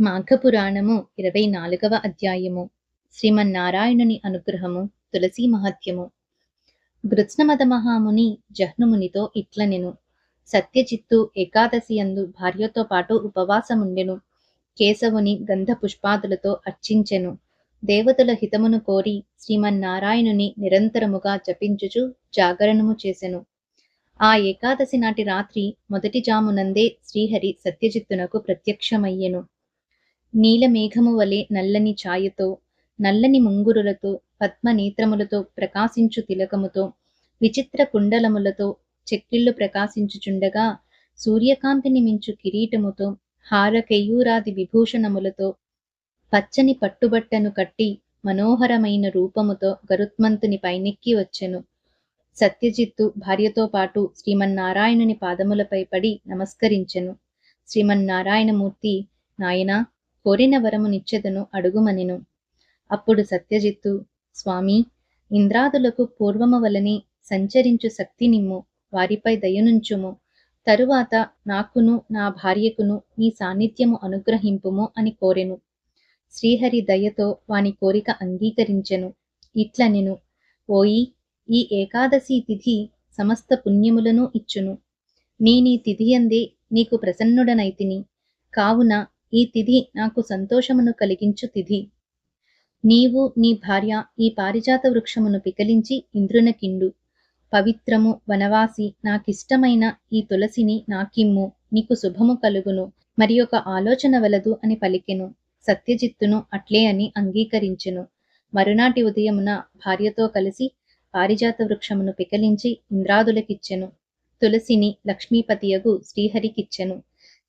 మాఘపురాణము ఇరవై నాలుగవ అధ్యాయము. శ్రీమన్నారాయణుని అనుగ్రహము తులసీ మహత్యము. గృత్స్నమద మహాముని జహ్నుమునితో ఇట్లనెను. సత్యజిత్తు ఏకాదశి యందు భార్యతో పాటు ఉపవాసముండెను. కేశవుని గంధ పుష్పాదులతో అర్చించెను. దేవతల హితమును కోరి శ్రీమన్నారాయణుని నిరంతరముగా జపించుచు జాగరణము చేసెను. ఆ ఏకాదశి నాటి రాత్రి మొదటి జామునందే శ్రీహరి సత్యజిత్తునకు ప్రత్యక్షమయ్యెను. నీలమేఘము వలె నల్లని ఛాయతో నల్లని ముంగురులతో పద్మనేత్రములతో ప్రకాశించు తిలకముతో విచిత్ర కుండలములతో చెక్కిళ్ళు ప్రకాశించుచుండగా సూర్యకాంతిని మించు కిరీటముతో హారకెయ్యూరాది విభూషణములతో పచ్చని పట్టుబట్టను కట్టి మనోహరమైన రూపముతో గరుత్మంతుని పైనెక్కి వచ్చెను. సత్యజిత్తు భార్యతో పాటు శ్రీమన్నారాయణుని పాదములపై పడి నమస్కరించెను. శ్రీమన్నారాయణమూర్తి నాయనా కోరిన వరమునిచ్చెదను అడుగుమనెను. అప్పుడు సత్యజిత్తు స్వామి ఇంద్రాదులకు పూర్వము వలని సంచరించు శక్తి నిమ్ము వారిపై దయనుంచుము. తరువాత నాకును నా భార్యకును నీ సాన్నిధ్యము అనుగ్రహింపుము అని కోరెను. శ్రీహరి దయతో వాని కోరిక అంగీకరించెను. ఇట్లనెను. ఓయి ఈ ఏకాదశి తిథి సమస్త పుణ్యములను ఇచ్చును. నీ నీ తిథియందే నీకు ప్రసన్నుడనైతిని. కావున ఈ తిథి నాకు సంతోషమును కలిగించు తిథి. నీవు నీ భార్య ఈ పారిజాత వృక్షమును పికలించి ఇంద్రునకిండు. పవిత్రము వనవాసి నాకిష్టమైన ఈ తులసిని నాకిమ్ము నీకు శుభము కలుగును మరి ఒక ఆలోచన వలదు అని పలికెను. సత్యజిత్తును అట్లే అని అంగీకరించెను. మరునాటి ఉదయమున భార్యతో కలిసి పారిజాత వృక్షమును పికలించి ఇంద్రాదులకిచ్చెను. తులసిని లక్ష్మీపతియగు శ్రీహరికిచ్చెను.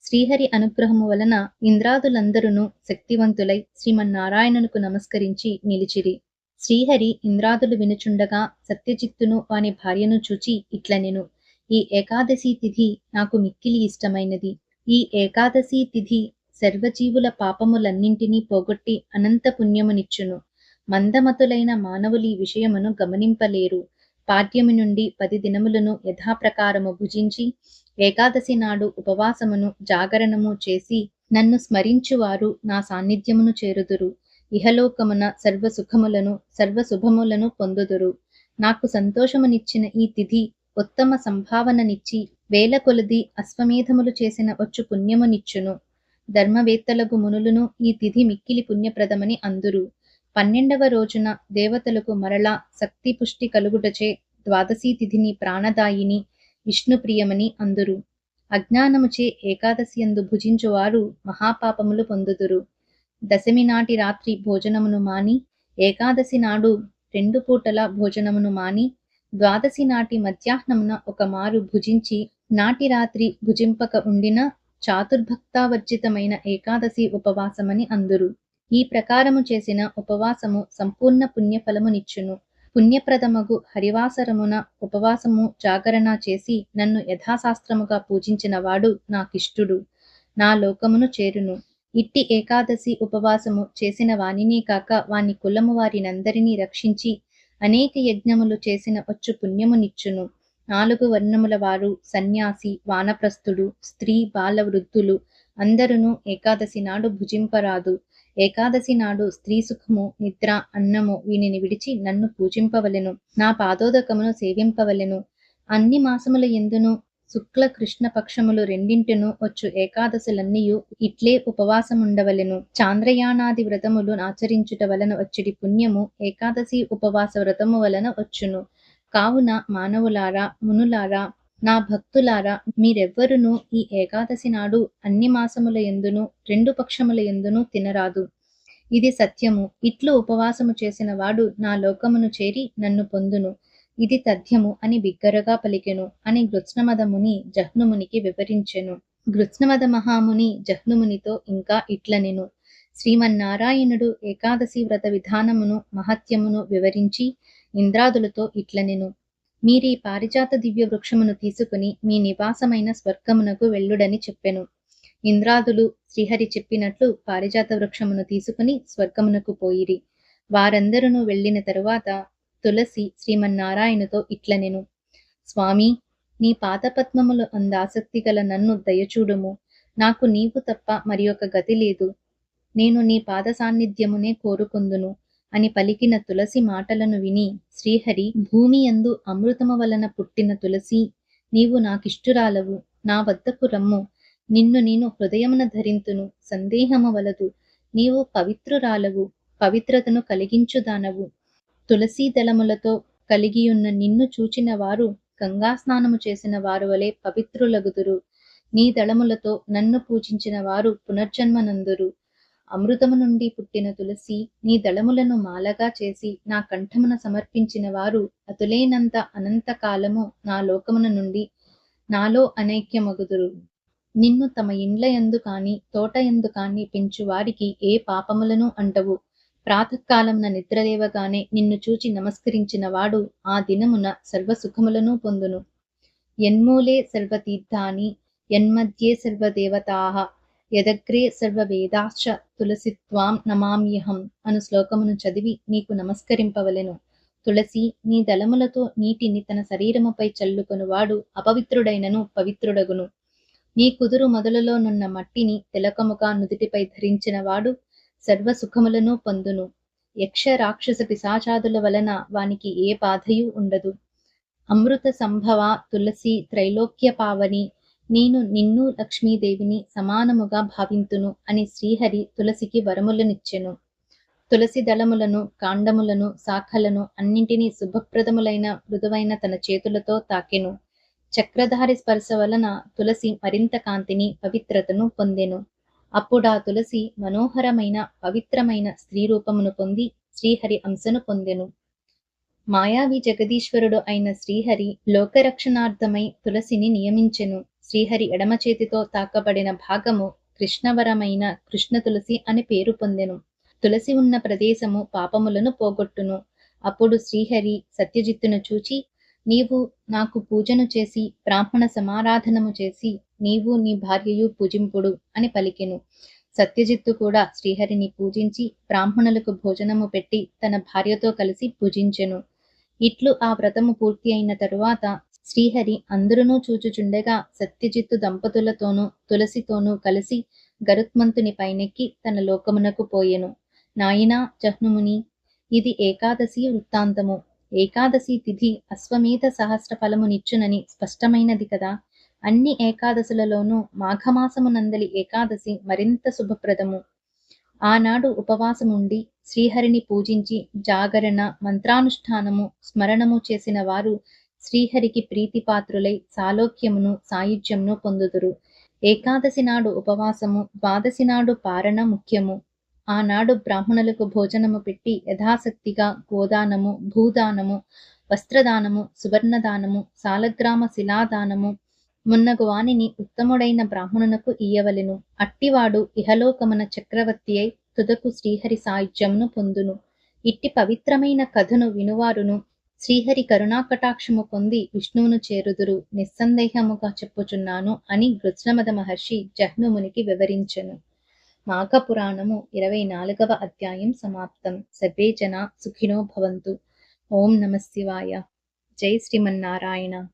శ్రీహరి అనుగ్రహము వలన ఇంద్రాదులందరూ శక్తివంతులై శ్రీమన్నారాయణునకు నమస్కరించి నిలిచిరి. శ్రీహరి ఇంద్రాదులు వినుచుండగా సత్యజిత్తును వాని భార్యను చూచి ఇట్లనెను ఈ ఏకాదశి తిథి నాకు మిక్కిలి ఇష్టమైనది. ఈ ఏకాదశి తిథి సర్వజీవుల పాపములన్నింటినీ పోగొట్టి అనంత పుణ్యమునిచ్చును. మందమతులైన మానవులు ఈ విషయమును గమనింపలేరు. పాడ్యము నుండి పది దినములను యథాప్రకారము భుజించి ఏకాదశి నాడు ఉపవాసమును జాగరణము చేసి నన్ను స్మరించువారు నా సాన్నిధ్యమును చేరుదురు. ఇహలోకమున సర్వ సుఖములను సర్వ శుభములను పొందుదురు. నాకు సంతోషమునిచ్చిన ఈ తిథి ఉత్తమ సంభావననిచ్చి వేల కొలది అశ్వమేధములు చేసిన వచ్చు పుణ్యమునిచ్చును. ధర్మవేత్తలకు మునులను ఈ తిథి మిక్కిలి పుణ్యప్రదమని అందురు. పన్నెండవ రోజున దేవతలకు మరలా శక్తి పుష్టి కలుగుటచే ద్వాదశీ తిథిని ప్రాణదాయిని విష్ణుప్రియమని అందురు. అజ్ఞానముచే ఏకాదశి యందు భుజించువారు మహాపాపములు పొందుదురు. దశమి నాటి రాత్రి భోజనమును మాని ఏకాదశి నాడు రెండు పూటల భోజనమును మాని ద్వాదశి నాటి మధ్యాహ్నమున ఒక మారు భుజించి నాటి రాత్రి భుజింపక ఉండిన చాతుర్భక్తావర్జితమైన ఏకాదశి ఉపవాసమని అందురు. ఈ ప్రకారము చేసిన ఉపవాసము సంపూర్ణ పుణ్యఫలమునిచ్చును. పుణ్యప్రదమగు హరివాసరమున ఉపవాసము జాగరణ చేసి నన్ను యథాశాస్త్రముగా పూజించిన వాడు నాకిష్టుడు. నా లోకమును చేరును. ఇట్టి ఏకాదశి ఉపవాసము చేసిన వానినే కాక వాని కులము వారినందరినీ రక్షించి అనేక యజ్ఞములు చేసిన వచ్చు పుణ్యమునిచ్చును. నాలుగు వర్ణముల వారు సన్యాసి వానప్రస్థుడు స్త్రీ బాల వృద్ధులు అందరును ఏకాదశి నాడు భుజింపరాదు. ఏకాదశి నాడు స్త్రీ సుఖము నిద్ర అన్నము వీనిని విడిచి నన్ను పూజింపవలెను. నా పాదోదకమును సేవింపవలెను. అన్ని మాసముల ఎందును శుక్ల కృష్ణ పక్షములు రెండింటిను వచ్చు ఏకాదశులన్నీయు ఇట్లే ఉపవాసముండవలెను. చాంద్రయానాది వ్రతములు ఆచరించుట వలన వచ్చిడి పుణ్యము ఏకాదశి ఉపవాస వ్రతము వలన వచ్చును. కావున మానవులారా మునులారా నా భక్తులారా మీరెవ్వరును ఈ ఏకాదశి నాడు అన్ని మాసముల ఎందును రెండు పక్షముల ఎందును తినరాదు. ఇది సత్యము. ఇట్లు ఉపవాసము చేసిన వాడు నా లోకమును చేరి నన్ను పొందును. ఇది తథ్యము అని బిగ్గరగా పలికెను అని గృత్స్నమదముని జహ్నుమునికి వివరించెను. గృత్స్నమద మహాముని జహ్నుమునితో ఇంకా ఇట్లనెను. శ్రీమన్నారాయణుడు ఏకాదశి వ్రత విధానమును మహత్యమును వివరించి ఇంద్రాదులతో ఇట్లనెను. మీరీ పారిజాత దివ్య వృక్షమును తీసుకుని మీ నివాసమైన స్వర్గమునకు వెళ్ళుడని చెప్పెను. ఇంద్రాదులు శ్రీహరి చెప్పినట్లు పారిజాత వృక్షమును తీసుకుని స్వర్గమునకు పోయిరి. వారందరూ వెళ్ళిన తరువాత తులసి శ్రీమన్నారాయణతో ఇట్లనెను. స్వామి నీ పాదపద్మములు అందాసక్తి గల నన్ను దయచూడుము. నాకు నీవు తప్ప మరి ఒక గతి లేదు. నేను నీ పాద సాన్నిధ్యమునే కోరుకుందును. అని పలికిన తులసి మాటలను విని శ్రీహరి భూమి యందు అమృతము వలన పుట్టిన తులసి నీవు నాకిష్టురాలవు. నా వద్దకు రమ్ము. నిన్ను నేను హృదయమున ధరింతును. సందేహము వలదు. నీవు పవిత్రురాలవు. పవిత్రతను కలిగించుదానవు. తులసీ దళములతో కలిగియున్న నిన్ను చూచిన వారు గంగా స్నానము చేసిన వారు వలె పవిత్రులగుదురు. నీ దళములతో నన్ను పూజించిన వారు పునర్జన్మనందురు. అమృతము నుండి పుట్టిన తులసి నీ దళములను మాలగా చేసి నా కంఠమున సమర్పించిన వారు అతులేనంత అనంత కాలము నా లోకమున నుండి నాలో అనైక్యమగుదురు. నిన్ను తమ ఇండ్ల ఎందు కాని తోట ఎందు కాని పెంచు వారికి ఏ పాపములను అంటవు. ప్రాతకాలమున నిద్రలేవగానే నిన్ను చూచి నమస్కరించిన వాడు ఆ దినమున సర్వ సుఖములను పొందును. ఎన్మూలే సర్వతీర్థాని యన్మధ్యే సర్వదేవతాహ యదగ్రే సర్వవేదాశ్చ తులసిత్వాం నమామ్యహం అను శ్లోకమును చదివి నీకు నమస్కరింపవలెను. తులసి నీ దళములతో నీటిని తన శరీరముపై చల్లుకొనువాడు అపవిత్రుడైనను పవిత్రుడగును. నీ కుదురు మొదలులోనున్న మట్టిని తిలకముగా నుదిటిపై ధరించిన వాడు సర్వ సుఖములను పొందును. యక్ష రాక్షస పిశాచాదుల వలన వానికి ఏ బాధయు ఉండదు. అమృత సంభవ తులసి త్రైలోక్య పావని నేను నిన్ను లక్ష్మీదేవిని సమానముగా భావింతును అని శ్రీహరి తులసికి వరములనిచ్చెను. తులసి దళములను కాండములను శాఖలను అన్నింటినీ శుభప్రదములైన మృదువైన తన చేతులతో తాకెను. చక్రధారి స్పర్శ వలన తులసి మరింత కాంతిని పవిత్రతను పొందెను. అప్పుడా తులసి మనోహరమైన పవిత్రమైన స్త్రీ రూపమును పొంది శ్రీహరి అంశను పొందెను. మాయావి జగదీశ్వరుడు అయిన శ్రీహరి లోకరక్షణార్థమై తులసిని నియమించెను. శ్రీహరి ఎడమ చేతితో తాకబడిన భాగము కృష్ణవరమైన కృష్ణ తులసి అని పేరు పొందెను. తులసి ఉన్న ప్రదేశము పాపములను పోగొట్టును. అప్పుడు శ్రీహరి సత్యజిత్తును చూచి నీవు నాకు పూజను చేసి బ్రాహ్మణ సమారాధనము చేసి నీవు నీ భార్యయు పూజింపుడు అని పలికెను. సత్యజిత్తు కూడా శ్రీహరిని పూజించి బ్రాహ్మణులకు భోజనము పెట్టి తన భార్యతో కలిసి పూజించెను. ఇట్లు ఆ వ్రతము పూర్తి అయిన తరువాత శ్రీహరి అందరునూ చూచుచుండగా సత్యజిత్తు దంపతులతోనూ తులసితోనూ కలిసి గరుత్మంతుని పైనెక్కి తన లోకమునకు పోయెను. నాయనా జహ్నుముని ఇది ఏకాదశి వృత్తాంతము. ఏకాదశి తిథి అశ్వమేధ సహస్ర ఫలమునిచ్చునని స్పష్టమైనది కదా. అన్ని ఏకాదశులలోనూ మాఘమాసమునందలి ఏకాదశి మరింత శుభప్రదము. ఆనాడు ఉపవాసముండి శ్రీహరిని పూజించి జాగరణ మంత్రానుష్ఠానము స్మరణము చేసిన వారు శ్రీహరికి ప్రీతిపాత్రులై సాలోక్యమును సాయుధ్యమును పొందుదురు. ఏకాదశి నాడు ఉపవాసము ద్వాదశి నాడు పారణ ముఖ్యము. ఆనాడు బ్రాహ్మణులకు భోజనము పెట్టి యథాశక్తిగా గోదానము భూదానము వస్త్రదానము సువర్ణదానము సాలగ్రామ శిలాదానము మున్నగు వాణిని ఉత్తముడైన బ్రాహ్మణునకు ఇయ్యవలెను. అట్టివాడు ఇహలోకమున చక్రవర్తి అయి తుదకు శ్రీహరి సాయుధ్యమును పొందును. ఇట్టి పవిత్రమైన కథను వినువారును శ్రీహరి కరుణాకటాక్షము పొంది విష్ణువును చేరుదురు. నిస్సందేహముగా చెప్పుచున్నాను అని గృత్సమద మహర్షి జహ్నుమునికి వివరించెను. మాఘపురాణము ఇరవై నాలుగవ అధ్యాయం సమాప్తం. సర్వే జన సుఖినో భవంతు. ఓం నమ శివాయ. జై శ్రీమన్నారాయణ.